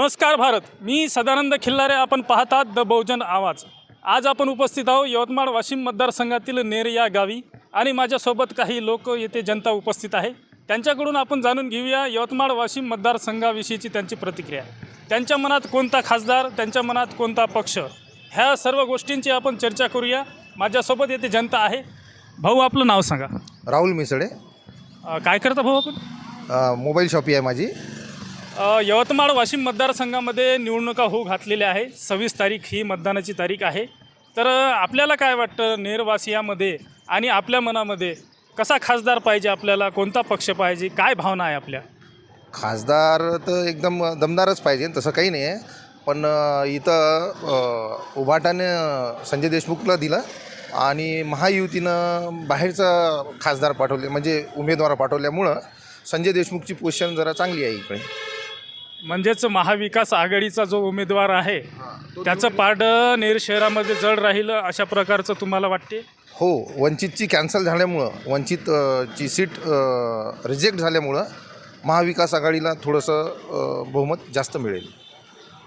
नमस्कार भारत. मी सदानंद खिल्लारे. आपण पाहतात द बहुजन आवाज. आज आपण उपस्थित आहोत यवतमाळ वाशिम मतदारसंघातील नेर या गावी आणि माझ्यासोबत काही लोक येथे जनता उपस्थित आहे. त्यांच्याकडून आपण जाणून घेऊया यवतमाळ वाशिम मतदारसंघाविषयीची त्यांची प्रतिक्रिया. त्यांच्या मनात कोणता खासदार त्यांच्या मनात कोणता पक्ष? ह्या सर्व गोष्टींची आपण चर्चा करूया. माझ्यासोबत येथे जनता आहे. भाऊ आपलं नाव सांगा. राहुल मिसळे. अ, काय करता भाऊ आपण? मोबाईल शॉपी आहे माझी. यवतमाळ वाशिम मतदारसंघामध्ये निवडणुका होऊ घातलेल्या आहे. सव्वीस तारीख ही मतदानाची तारीख आहे. तर आपल्याला काय वाटतं नेरवासियामध्ये आणि आपल्या मनामध्ये? कसा खासदार पाहिजे आपल्याला? कोणता पक्ष पाहिजे? काय भावना आहे आपल्या? खासदार तर एकदम दमदारच पाहिजे तसं काही नाही आहे. पण इथं उभाटाने संजय देशमुखला दिलं आणि महायुतीनं बाहेरचा खासदार पाठवले म्हणजे उमेदवार पाठवल्यामुळं संजय देशमुखची पोझिशन जरा चांगली आहे इकडे. म्हणजेच महाविकास आघाडीचा जो उमेदवार आहे त्याचं पारड नेर शहरामध्ये जड राहील अशा प्रकारचं तुम्हाला वाटते? हो वंचितची कॅन्सल झाल्यामुळं वंचित अ, ची सीट रिजेक्ट झाल्यामुळं महाविकास आघाडीला थोडंसं अ, बहुमत जास्त मिळेल.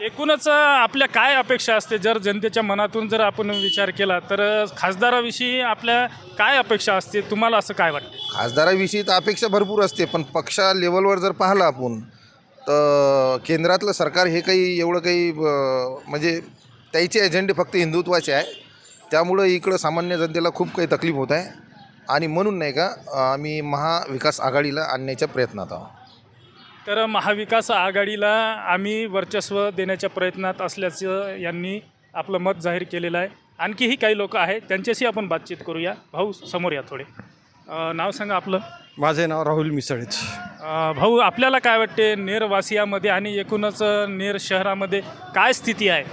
एकूणच अ, आपल्या काय अपेक्षा असते? जर जनतेच्या मनातून जर आपण विचार केला तर अ, खासदाराविषयी आपल्या काय अपेक्षा असते? तुम्हाला असं काय वाटतं? खासदाराविषयी तर अपेक्षा भरपूर असते पण पक्षा लेवलवर जर पाहिलं आपण तर केंद्रातलं सरकार हे काही एवढं काही म्हणजे त्याचे एजेंडे फक्त हिंदुत्वाचे आहे. त्यामुळं इकडं सामान्य जनतेला खूप काही तकलीफ होत आहे. आणि म्हणून नाही का आम्ही महाविकास आघाडीला आणण्याच्या प्रयत्नात आहोत. तर महाविकास आघाडीला आम्ही वर्चस्व देण्याच्या प्रयत्नात असल्याचं यांनी आपलं मत जाहीर केलेलं आहे. आणखीही काही लोक आहेत त्यांच्याशी आपण बातचीत करूया. भाऊ समोर या थोडे. अ, नाव सांगा आपलं. माझे नाव राहुल मिसळेच. अ, भाऊ आपल्याला काय वाटते नेरवासियामध्ये आणि एकूणच नेर शहरामध्ये काय स्थिती आहे?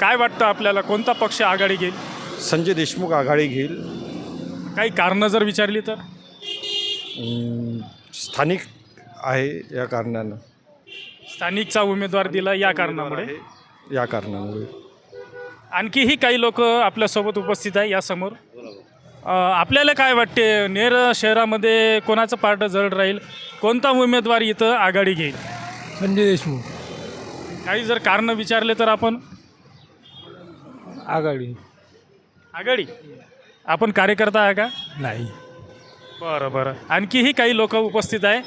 काय वाटतं आपल्याला? कोणता पक्ष आघाडी घेईल? संजय देशमुख आघाडी घेईल. काही कारणं जर विचारली तर? अं, स्थानिक आहे या कारणानं. स्थानिकचा उमेदवार दिला या कारणामुळे? या कारणामुळे. आणखीही काही लोक आपल्यासोबत उपस्थित आहे यासमोर. आपल्याला काय वाटते? नेर शहरामध्ये कोणाचं पार्ट जड राहील? कोणता उमेदवार इथं आघाडी घेईल? संजय देशमुख. काही जर कारणं विचारले तर आपण? आघाडी. आघाडी? आपण कार्यकर्ता आहे का? नाही. बरं बरं. आणखीही काही लोक उपस्थित आहे.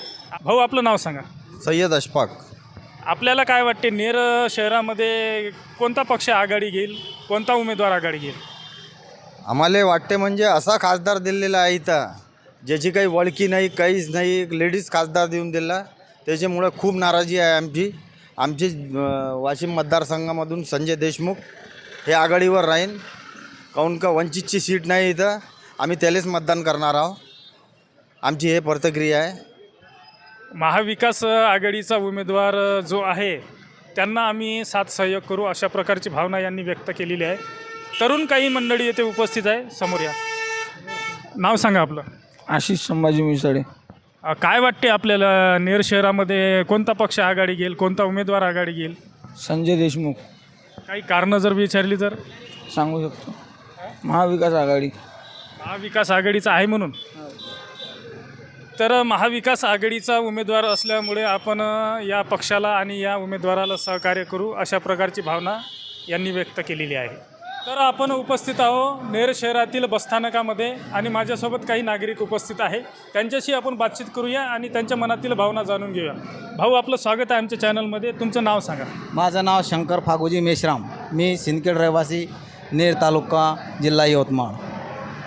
भाऊ आपलं नाव सांगा. सय्यद अशफाक. आपल्याला काय वाटते? नेर शहरामध्ये कोणता पक्ष आघाडी घेईल? कोणता उमेदवार आघाडी घेईल? आम्हाला वाटते म्हणजे असा खासदार दिलेला आहे इथं ज्याची काही वळखी नाही काहीच नाही एक लेडीज खासदार देऊन दिला. त्याच्यामुळं खूप नाराजी आहे आमची. आमची वाशिम मतदारसंघामधून संजय देशमुख हे आघाडीवर राहीन. काऊन का वंचितची सीट नाही इथं. आम्ही त्यालाच मतदान करणार आहोत. आमची हे प्रतिक्रिया आहे. महाविकास आघाडीचा उमेदवार जो आहे त्यांना आम्ही साथ सहयोग करू अशा प्रकारची भावना यांनी व्यक्त केलेली आहे. तरुण काही मंडळी येथे उपस्थित आहे. समोर या. नाव सांगा आपलं. आशिष संभाजी मिसळे अ, काय वाटते आपल्याला नेर शहरामध्ये कोणता पक्ष आघाडी घेईल कोणता उमेदवार आघाडी घेईल? संजय देशमुख. काही कारणं जर विचारली तर? सांगू शकतो. महाविकास आघाडी. महाविकास आघाडीचा आहे म्हणून? तर महाविकास आघाडीचा उमेदवार असल्यामुळे आपण अ, या पक्षाला आणि या उमेदवाराला सहकार्य करू अशा प्रकारची भावना यांनी व्यक्त केलेली आहे. तर आपण उपस्थित आहो नेर शहरातील बसस्थानकामध्ये आणि माझ्यासोबत काही नागरिक उपस्थित आहे. त्यांच्याशी आपण बातचीत करूया आणि त्यांच्या मनातील भावना जाणून घेऊया. भाऊ आपलं स्वागत आहे आमच्या चॅनलमध्ये. तुमचं नाव सांगा. माझं नाव शंकर फागोजी मेश्राम. मी सिंदखेड रहिवासी नेर तालुका जिल्हा यवतमाळ.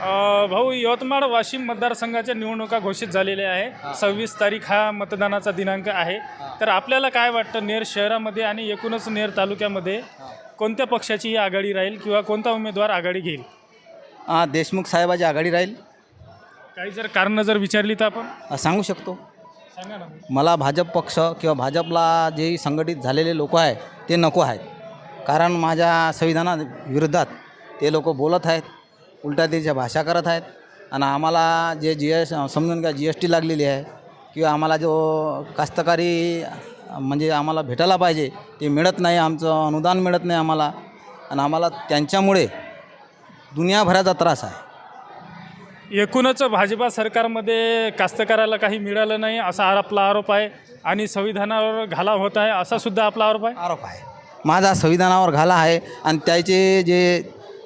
अ, भाऊ यवतमाळ वाशिम मतदारसंघाच्या निवडणुका घोषित झालेल्या आहे सव्वीस तारीख हा मतदानाचा दिनांक आहे. तर आपल्याला काय वाटतं नेर शहरामध्ये आणि एकूणच नेर तालुक्यामध्ये कोणत्या पक्षाची ही आघाडी राहील किंवा कोणता उमेदवार आघाडी घेईल? आ, देशमुख साहेबाची आघाडी राहील. काही जर कारणं जर विचारली तर आपण? सांगू शकतो. सांगा ना मला भाजप पक्ष किंवा भाजपला जे संघटित झालेले लोक आहे ते नको आहेत. कारण माझ्या संविधाना विरोधात ते लोक बोलत आहेत उलटा त्याच्या भाषा करत आहेत. आणि आम्हाला जे जी एस समजून घ्या जी एस टी लागलेली आहे किंवा आम्हाला जो कास्तकारी म्हणजे आम्हाला भेटायला पाहिजे. ते मिळत नाही आमचं अनुदान मिळत नाही आम्हाला. आणि आम्हाला त्यांच्यामुळे दुनियाभराचा त्रास आहे. एकूणच भाजपा सरकारमध्ये कास्तकाराला काही मिळालं नाही असा आपला आरोप आहे. आणि संविधानावर घाला होत आहे असा सुद्धा आपला आरोप आहे? आरोप आहे. माझा संविधानावर घाला आहे आणि त्याचे जे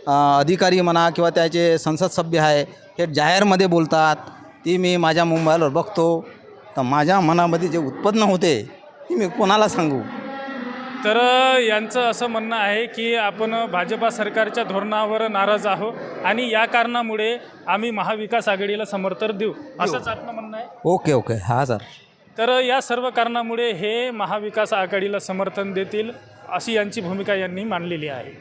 अधिकारी म्हणा किंवा त्याचे संसद सभ्य आहे हे जाहीरमध्ये बोलतात. ती मी माझ्या मोबाईलवर बघतो. तर माझ्या मनामध्ये जे उत्पन्न होते मी कोणाला सांगू? तर यांचं असं म्हणणं आहे की आपण भाजपा सरकारच्या धोरणावर नाराज आहोत आणि या कारणामुळे आम्ही महाविकास आघाडीला समर्थन देऊ. असंच आपलं म्हणणं आहे. Okay okay. हा सर तर या सर्व कारणामुळे हे महाविकास आघाडीला समर्थन देतील अशी यांची भूमिका यांनी मांडलेली आहे.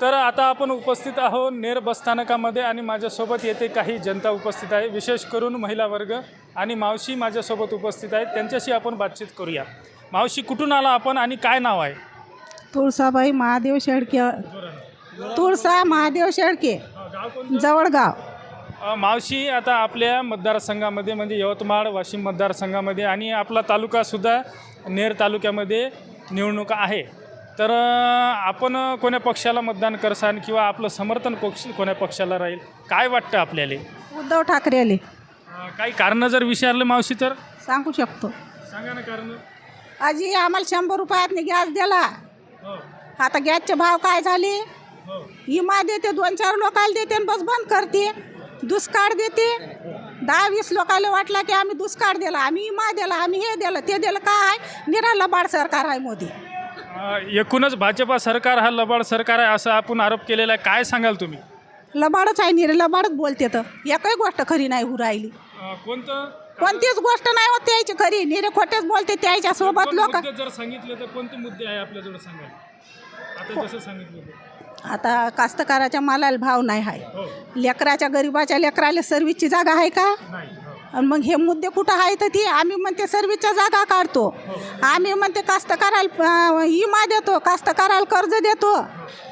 तर आता आपण उपस्थित आहोत नेर बसस्थानकामध्ये आणि माझ्यासोबत येथे काही जनता उपस्थित आहे. विशेष करून महिला वर्ग आणि मावशी माझ्यासोबत उपस्थित आहेत. त्यांच्याशी आपण बातचीत करूया. मावशी कुठून आला आपण आणि काय नाव आहे? तुळसाबाई महादेव शेळके. तुळसा महादेव शेळके. जवळगाव. अ, मावशी आता आपल्या मतदारसंघामध्ये म्हणजे यवतमाळ वाशिम मतदारसंघामध्ये आणि आपला तालुकासुद्धा नेर तालुक्यामध्ये निवडणुका आहे. तर अ, आपण कोण्या पक्षाला मतदान करसान किंवा आपलं समर्थन पक्ष कोण्या पक्षाला राहील? काय वाटतं आपल्याला? उद्धव ठाकरेले. अ, काही कारणं जर विचारलं मावशी तर? सांगू शकतो. सांगा ना कारण. आजी आम्हाला शंभर रुपयातनी गॅस दिला. आता गॅसचे भाव काय झाले? इमा देते दोन चार लोकांना देते आणि बस बंद करते. दुष्काळ देते. दहा वीस लोकांना वाटला की आम्ही दुष्काळ दिला आम्ही इमा दिला आम्ही हे दिलं ते दिलं काय? निराला बाळ सरकार आहे मोदी. एकूणच भाजपा सरकार हा लबाड सरकार आहे असा आपण आरोप केलेला आहे. काय सांगाल तुम्ही? लबाडच आहे निरे लबाडच बोलते तर. एकही गोष्ट खरी नाही होऊ राहिली अ, कोणतं? कोणतीच गोष्ट नाही होत त्याची खरी. निरे खोटेच बोलते त्याच्या सोबत लोक मुद्दे जर सांगितले तर कोणते मुद्दे आहे आपल्याजवळ सांगाल आता जसं सांगितलं होतं. आता कास्तकाराच्या मालाला भाव नाही आहे लेकराच्या गरिबाच्या लेकराला सर्व्हिसची जागा आहे का? नाही हो. आणि मग हे मुद्दे कुठं आहे तर ती आम्ही म्हणते सर्व्हिसच्या जागा काढतो. आम्ही म्हणते कास्तकाराला अं, इमा देतो कास्तकाराला कर्ज देतो.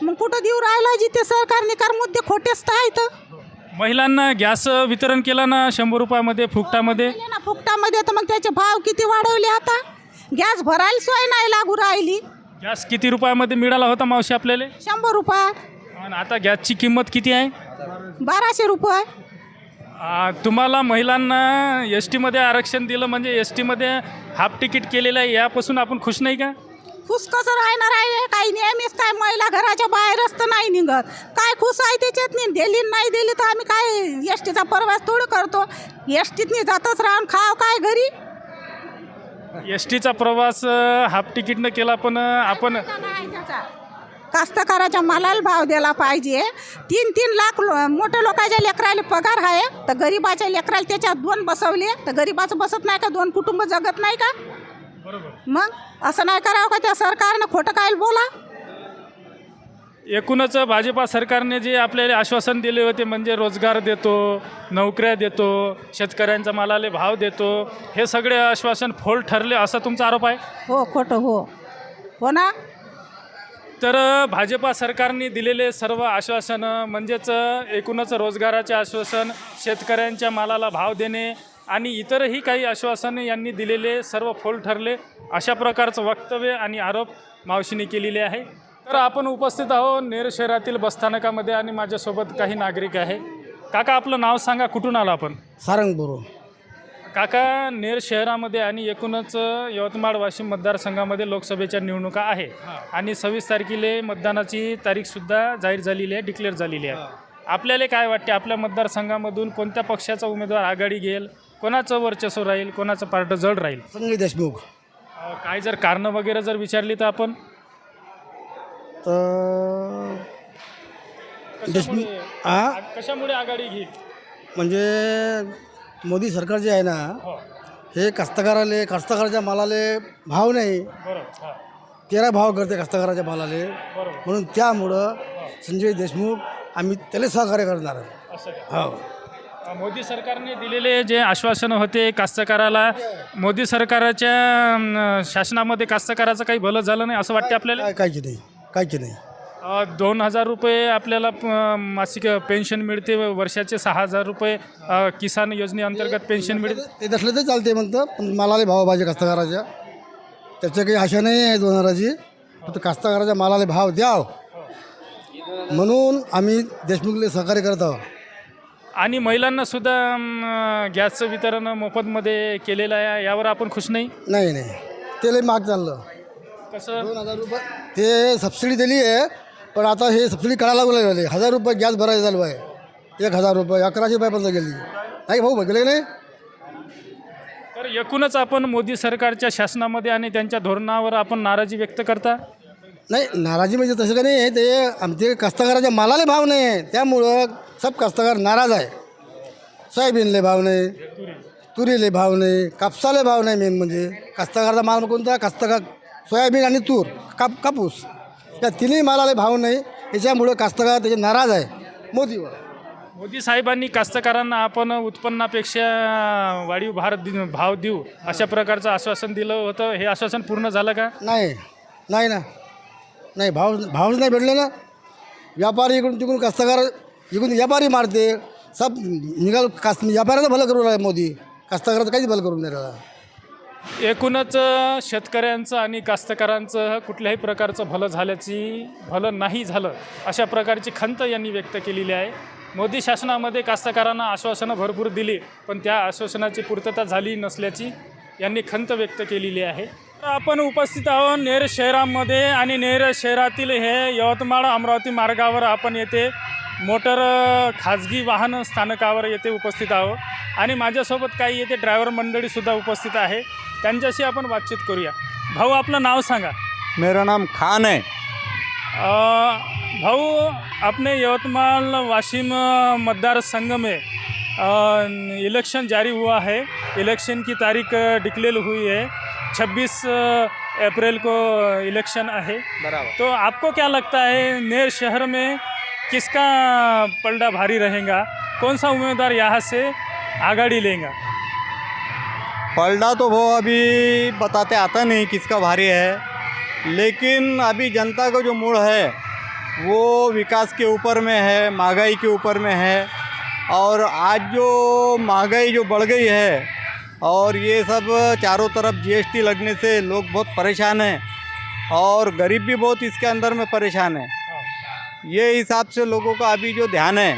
मग कुठं देऊ राहिला जिथे सरकार निकार मुद्दे खोटेच तर आहेत. महिलांना गॅस वितरण केलं ना शंभर रुपयामध्ये फुकटामध्ये? केले ना फुकटामध्ये तर मग त्याचे भाव किती वाढवले आता? गॅस भरायला सोय नाही लागू राहिली. गॅस किती रुपयामध्ये मिळाला होता मावशी आपल्याला? शंभर रुपये. आणि आता गॅसची किंमत किती आहे? बाराशे रुपये. आ, तुम्हाला महिलांना एस टीमध्ये आरक्षण दिलं म्हणजे एस टीमध्ये हाफ तिकीट केलेलं आहे यापासून आपण खुश नाही का? खुश कसं राहणार आहे काही नेहमीच काय महिला घराच्या बाहेरच तर नाही निघत. काय खुश आहे त्याच्यात नाही दिली नाही दिली तर आम्ही काय एस टीचा प्रवास थोडं करतो. एस टीतनी जातच राहून खाव काय घरी? एस टीचा प्रवास हाफ तिकीटनं केला पण आपण कास्तकाराच्या मालाला भाव दिला पाहिजे. तीन तीन लाख लो- मोठ्या लोकांच्या लेकराला पगार आहे. तर गरिबाच्या लेकराला त्याच्यात दोन बसवले. तर गरिबाचं बसत नाही का? दोन कुटुंब जगत नाही का? मग असं नाही करावं का त्या सरकारनं खोटं काय बोला? एकूणच भाजपा सरकारने जे आपल्याला आश्वासन दिले होते म्हणजे रोजगार देतो नोकऱ्या देतो शेतकऱ्यांच्या मालाले भाव देतो हे सगळे आश्वासन फोल ठरले असा तुमचा आरोप आहे? हो खोटं हो. हो ना? तर भाजपा सरकारने दिलेले सर्व आश्वासनं म्हणजेच एकूणच रोजगाराचे आश्वासन शेतकऱ्यांच्या मालाला भाव देणे आणि इतरही काही आश्वासने यांनी दिलेले सर्व फोल ठरले. अशा प्रकारचं वक्तव्य आणि आरोप मावशीने केलेले आहे. तर आपण उपस्थित आहोत नेर शहरातील बसस्थानकामध्ये आणि माझ्यासोबत काही नागरिक आहे. काका आपलं नाव सांगा कुठून आला आपण? सारंगपूर. काका नेर शहरामध्ये आणि एकूणच यवतमाळ वाशिम मतदारसंघामध्ये लोकसभेच्या निवडणुका आहे. आणि सव्वीस तारखेला मतदानाची तारीखसुद्धा जाहीर झालेली आहे डिक्लेअर झालेली आहे. आपल्याला काय वाटते आपल्या मतदारसंघामधून कोणत्या पक्षाचा उमेदवार आघाडी घेईल? कोणाचं वर्चस्व राहील कोणाचं पार्ट जड राहील? संजय देशमुख. अं, काय जर कारणं वगैरे जर विचारली तर आपण? तर देशमुख कशामुळे आ? कशामुळे आघाडी घेईल? म्हणजे मोदी सरकार जे आहे ना हो. हे कास्तकाराले कास्तकाराच्या मालाले भाव नाही. बरोबर हां. तेरा भाव करते कास्तकाराच्या मालाले. बरोबर. म्हणून त्यामुळं संजय देशमुख आम्ही त्याला सहकार्य करणार. असं का? हो. मोदी सरकारने दिलेले जे आश्वासनं होते कास्तकाराला मोदी सरकारच्या शासनामध्ये कास्तकाराचं काही भलं झालं नाही असं वाटते आपल्याला? काय कायची नाही. कायची नाही. अं, दोन हजार रुपये आपल्याला अं, मासिक पेन्शन मिळते वर्षाचे सहा हजार रुपये अं, किसान योजनेअंतर्गत पेन्शन मिळते. ते नसलं तर चालते म्हणतं पण मालाले भाव पाहिजे कास्तकाराच्या. त्याच्या काही आशा नाही आहे दोन हजाराची फक्त कास्तकाराच्या मालाले भाव द्याव. म्हणून आम्ही देशमुखले सहकार्य करत आहोत. आणि महिलांना सुद्धा अं, गॅसचं वितरण मोफतमध्ये केलेलं आहे यावर आपण खुश नाही? नाही नाही. ते लई महाग चाललं. कसं? दोन हजार रुपये ते सबसिडी दिली आहे पण आता हे सबसिडी काढायला लागू लागले. हजार रुपये गॅस भरायचं चालू आहे. एक हजार रुपये अकराशे रुपयापर्यंत गेली. नाही भाऊ गेले नाही? तर एकूणच आपण मोदी सरकारच्या शासनामध्ये आणि त्यांच्या धोरणावर आपण नाराजी व्यक्त करता? नाही नाराजी म्हणजे तसं का नाही ते आमचे कास्तकाराच्या मालाला भाव नाही. आहे त्यामुळं सब कास्तकार नाराज आहे. सोयाबीनले भाव नाही तुरीले भाव नाही कापसाले भाव नाही मेन म्हणजे. कास्तकाराचा माल कोणता? कास्तकार सोयाबीन आणि तूर काप कापूस. त्या तिन्ही मालाला भाव नाही याच्यामुळं कास्तकार त्याचे नाराज आहे. मोदीवर. मोदी साहेबांनी कास्तकारांना आपण उत्पन्नापेक्षा वाढीव भार दि भाव देऊ अशा प्रकारचं आश्वासन दिलं होतं. हे आश्वासन पूर्ण झालं का? नाही नाही ना. नाही भाव भावच नाही भेटले ना. व्यापारी इकडून तिकडून कास्तकार इकडून व्यापारी मारते. सब निघाल कास्त व्यापाऱ्याचं भलं करून राहिला मोदी. कास्तकाराचं काहीच भलं करून नाही राहिला. एकूणच शेतकऱ्यांचं आणि कास्तकारांचं कुठल्याही प्रकारचं भलं झाल्याची भलं नाही झालं अशा प्रकारची खंत यांनी व्यक्त केलेली आहे. मोदी शासनामध्ये कास्तकारांना आश्वासनं भरपूर दिली पण त्या आश्वासनाची पूर्तता झाली नसल्याची यांनी खंत व्यक्त केलेली आहे. आपण उपस्थित आहोत नेर शहरामध्ये आणि नेर शहरातील हे यवतमाळ अमरावती मार्गावर आपण येथे मोटर खाजगी वाहन स्थानकावर येथे उपस्थित आहोत. आणि माझ्यासोबत काही येथे ड्रायव्हर मंडळीसुद्धा उपस्थित आहे. त्यांच्याशी आपण बातचीत करूया. भाऊ आपलं नाव सांगा. मेरा नाम खान है. अ, भाऊ अपने यवतमाल वाशिम अ, मतदार संघ में अ, इलेक्शन जारी हुआ है. इलेक्शन की तारीख डिक्लेयर हुई है. 26 अप्रैल को इलेक्शन है बराबर। तो आपको क्या लगता है नेर शहर में किसका पलड़ा भारी रहेगा? कौन सा उम्मीदवार यहाँ से आगाड़ी लेगा? पलड़ा तो वो अभी बताते आता नहीं किसका भारी है लेकिन अभी जनता का जो मूड है वो विकास के ऊपर में है महँगाई के ऊपर में है और आज जो महँगाई जो बढ़ गई है और ये सब चारों तरफ़ जीएसटी लगने से लोग बहुत परेशान हैं और गरीब भी बहुत इसके अंदर में परेशान है। ये हिसाब से लोगों का अभी जो ध्यान है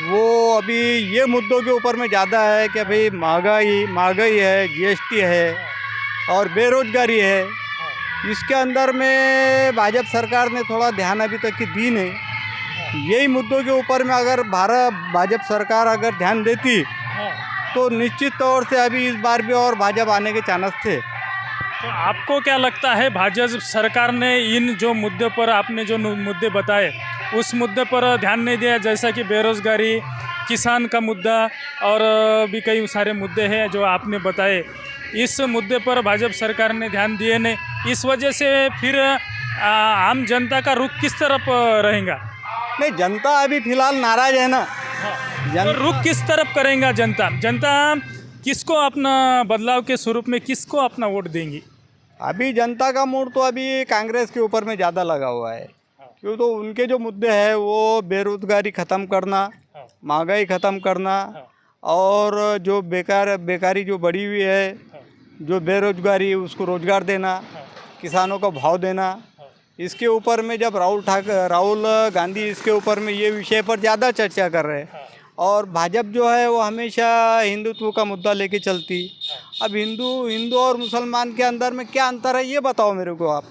वो अभी ये मुद्दों के ऊपर में ज़्यादा है कि भाई महँगाई महँगाई है जीएसटी है और बेरोजगारी है। इसके अंदर में भाजपा सरकार ने थोड़ा ध्यान अभी तक की दी नहीं। यही मुद्दों के ऊपर में अगर भारत भाजपा सरकार अगर ध्यान देती तो निश्चित तौर से अभी इस बार भी और भाजपा आने के चांस थे। तो आपको क्या लगता है भाजपा सरकार ने इन जो मुद्दे पर आपने जो मुद्दे बताए उस मुद्दे पर ध्यान नहीं दिया? जैसा कि बेरोजगारी किसान का मुद्दा और भी कई सारे मुद्दे हैं जो आपने बताए इस मुद्दे पर भाजपा सरकार ने ध्यान दिए नहीं। इस वजह से फिर आम जनता का रुख किस तरफ़ रहेगा? नहीं जनता अभी फ़िलहाल नाराज़ है ना। तो जन रुख किस तरफ़ करेगा जनता? जनता किसको अपना बदलाव के स्वरूप में किसको अपना वोट देंगी? अभी जनता का मूड तो अभी कांग्रेस के ऊपर में ज़्यादा लगा हुआ है। क्यों तो उनके जो मुद्दे हैं वो बेरोजगारी ख़त्म करना महँगाई ख़त्म करना और जो बेकार बेकारी जो बढ़ी हुई है जो बेरोजगारी उसको रोज़गार देना किसानों को भाव देना इसके ऊपर में जब राहुल ठाकर राहुल गांधी इसके ऊपर में ये विषय पर ज़्यादा चर्चा कर रहे हैं। और भाजपा जो है वो हमेशा हिंदुत्व का मुद्दा लेके चलती। अब हिंदू हिंदू और मुसलमान के अंदर में क्या अंतर है ये बताओ मेरे को आप।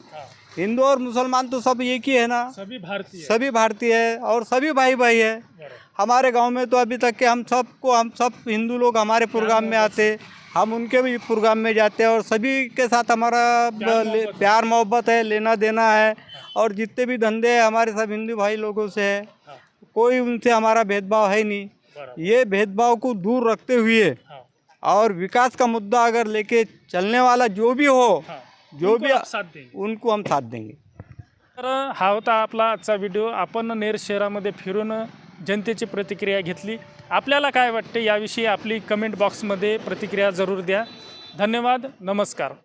हिंदू और मुसलमान तो सब एक ही है ना? सभी भारतीय सभी भारतीय है और सभी भाई भाई है हमारे गाँव में तो अभी तक के हम सबको हम सब हिंदू लोग हमारे प्रोग्राम में आते। हम उनके भी प्रोग्राम में जाते हैं और सभी के साथ हमारा प्यार मोहब्बत है। लेना देना है और जितने भी धंधे हैं हमारे सब हिंदू भाई लोगों से है कोई उनसे हमारा भेदभाव है नहीं। ये भेदभाव को दूर रखते हुए और विकास का मुद्दा अगर लेके चलने वाला जो भी हो जो भी साथ देंगे। उनको हम साथ देंगे। तर हा होता आपला आजचा व्हिडिओ आपण नेर शहरामध्ये फिरून जनतेची प्रतिक्रिया घेतली. आपल्याला काय वाटते याविषयी आपली कमेंट बॉक्समध्ये प्रतिक्रिया जरूर द्या. धन्यवाद. नमस्कार.